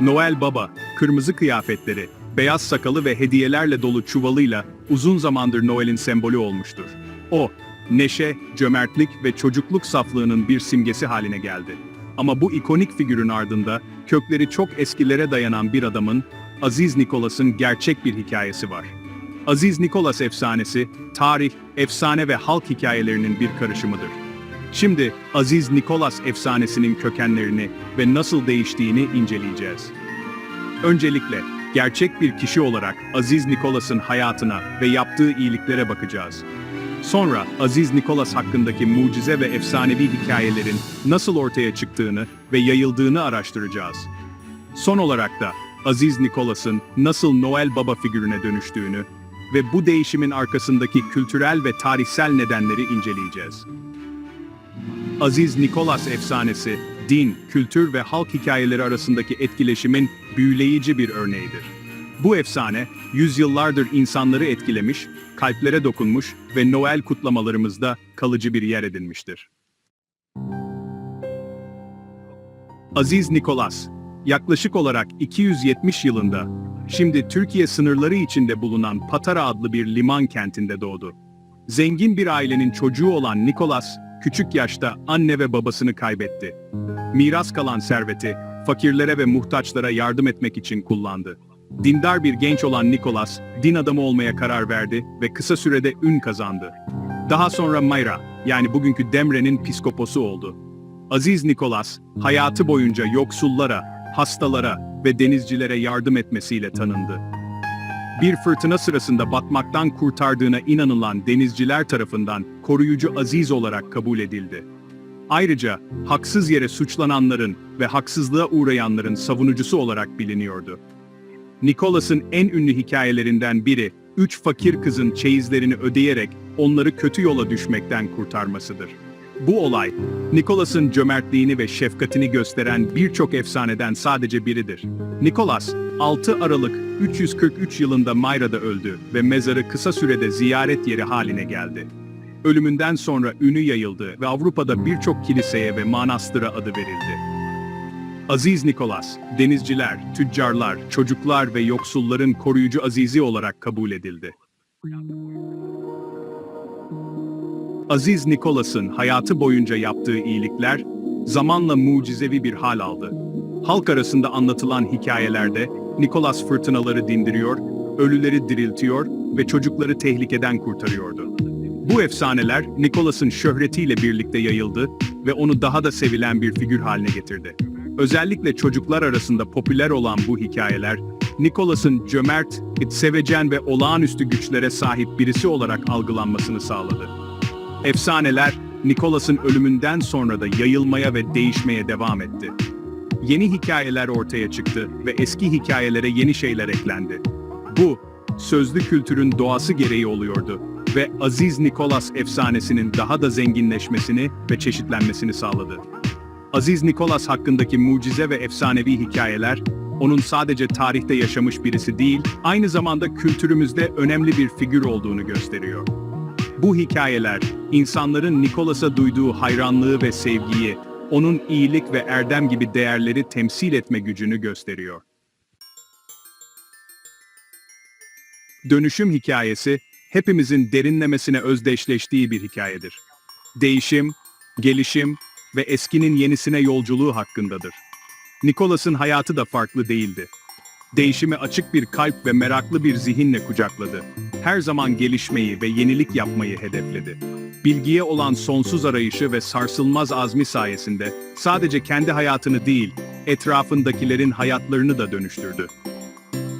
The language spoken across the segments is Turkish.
Noel Baba, kırmızı kıyafetleri, beyaz sakalı ve hediyelerle dolu çuvalıyla uzun zamandır Noel'in sembolü olmuştur. O, neşe, cömertlik ve çocukluk saflığının bir simgesi haline geldi. Ama bu ikonik figürün ardında kökleri çok eskilere dayanan bir adamın, Aziz Nikolas'ın gerçek bir hikayesi var. Aziz Nikolas efsanesi, tarih, efsane ve halk hikayelerinin bir karışımıdır. Şimdi Aziz Nikolas efsanesinin kökenlerini ve nasıl değiştiğini inceleyeceğiz. Öncelikle gerçek bir kişi olarak Aziz Nikolas'ın hayatına ve yaptığı iyiliklere bakacağız. Sonra Aziz Nikolas hakkındaki mucize ve efsanevi hikayelerin nasıl ortaya çıktığını ve yayıldığını araştıracağız. Son olarak da Aziz Nikolas'ın nasıl Noel Baba figürüne dönüştüğünü ve bu değişimin arkasındaki kültürel ve tarihsel nedenleri inceleyeceğiz. Aziz Nikolas efsanesi, din, kültür ve halk hikayeleri arasındaki etkileşimin büyüleyici bir örneğidir. Bu efsane, yüzyıllardır insanları etkilemiş, kalplere dokunmuş ve Noel kutlamalarımızda kalıcı bir yer edinmiştir. Aziz Nikolas, yaklaşık olarak 270 yılında, şimdi Türkiye sınırları içinde bulunan Patara adlı bir liman kentinde doğdu. Zengin bir ailenin çocuğu olan Nikolas, küçük yaşta anne ve babasını kaybetti. Miras kalan serveti, fakirlere ve muhtaçlara yardım etmek için kullandı. Dindar bir genç olan Nikolas, din adamı olmaya karar verdi ve kısa sürede ün kazandı. Daha sonra Mayra, yani bugünkü Demre'nin piskoposu oldu. Aziz Nikolas, hayatı boyunca yoksullara, hastalara ve denizcilere yardım etmesiyle tanındı. Bir fırtına sırasında batmaktan kurtardığına inanılan denizciler tarafından koruyucu Aziz olarak kabul edildi. Ayrıca haksız yere suçlananların ve haksızlığa uğrayanların savunucusu olarak biliniyordu. Nikolas'ın en ünlü hikayelerinden biri, üç fakir kızın çeyizlerini ödeyerek onları kötü yola düşmekten kurtarmasıdır. Bu olay, Nikolas'ın cömertliğini ve şefkatini gösteren birçok efsaneden sadece biridir. Nikolas, 6 Aralık 343 yılında Mayra'da öldü ve mezarı kısa sürede ziyaret yeri haline geldi. Ölümünden sonra ünü yayıldı ve Avrupa'da birçok kiliseye ve manastıra adı verildi. Aziz Nikolas, denizciler, tüccarlar, çocuklar ve yoksulların koruyucu azizi olarak kabul edildi. Aziz Nikolas'ın hayatı boyunca yaptığı iyilikler, zamanla mucizevi bir hal aldı. Halk arasında anlatılan hikayelerde, Nikolas fırtınaları dindiriyor, ölüleri diriltiyor ve çocukları tehlikeden kurtarıyordu. Bu efsaneler, Nikolas'ın şöhretiyle birlikte yayıldı ve onu daha da sevilen bir figür haline getirdi. Özellikle çocuklar arasında popüler olan bu hikayeler, Nikolas'ın cömert, sevecen ve olağanüstü güçlere sahip birisi olarak algılanmasını sağladı. Efsaneler, Nikolas'ın ölümünden sonra da yayılmaya ve değişmeye devam etti. Yeni hikayeler ortaya çıktı ve eski hikayelere yeni şeyler eklendi. Bu, sözlü kültürün doğası gereği oluyordu ve Aziz Nikolas efsanesinin daha da zenginleşmesini ve çeşitlenmesini sağladı. Aziz Nikolas hakkındaki mucize ve efsanevi hikayeler, onun sadece tarihte yaşamış birisi değil, aynı zamanda kültürümüzde önemli bir figür olduğunu gösteriyor. Bu hikayeler, insanların Nikolas'a duyduğu hayranlığı ve sevgiyi, onun iyilik ve erdem gibi değerleri temsil etme gücünü gösteriyor. Dönüşüm hikayesi, hepimizin derinlemesine özdeşleştiği bir hikayedir. Değişim, gelişim ve eskinin yenisine yolculuğu hakkındadır. Nikolas'ın hayatı da farklı değildi. Değişime açık bir kalp ve meraklı bir zihinle kucakladı. Her zaman gelişmeyi ve yenilik yapmayı hedefledi. Bilgiye olan sonsuz arayışı ve sarsılmaz azmi sayesinde sadece kendi hayatını değil, etrafındakilerin hayatlarını da dönüştürdü.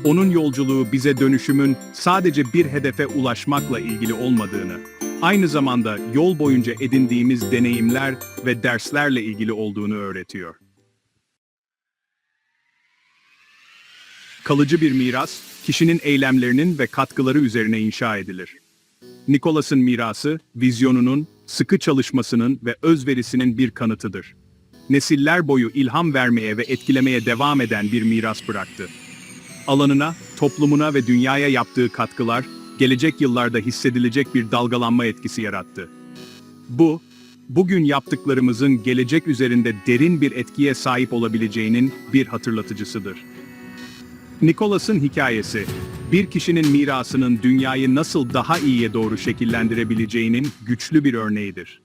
Onun yolculuğu bize dönüşümün sadece bir hedefe ulaşmakla ilgili olmadığını, aynı zamanda yol boyunca edindiğimiz deneyimler ve derslerle ilgili olduğunu öğretiyor. Kalıcı bir miras, kişinin eylemlerinin ve katkıları üzerine inşa edilir. Nikolas'ın mirası, vizyonunun, sıkı çalışmasının ve özverisinin bir kanıtıdır. Nesiller boyu ilham vermeye ve etkilemeye devam eden bir miras bıraktı. Alanına, toplumuna ve dünyaya yaptığı katkılar, gelecek yıllarda hissedilecek bir dalgalanma etkisi yarattı. Bu, bugün yaptıklarımızın gelecek üzerinde derin bir etkiye sahip olabileceğinin bir hatırlatıcısıdır. Nicholas'ın hikayesi, bir kişinin mirasının dünyayı nasıl daha iyiye doğru şekillendirebileceğinin güçlü bir örneğidir.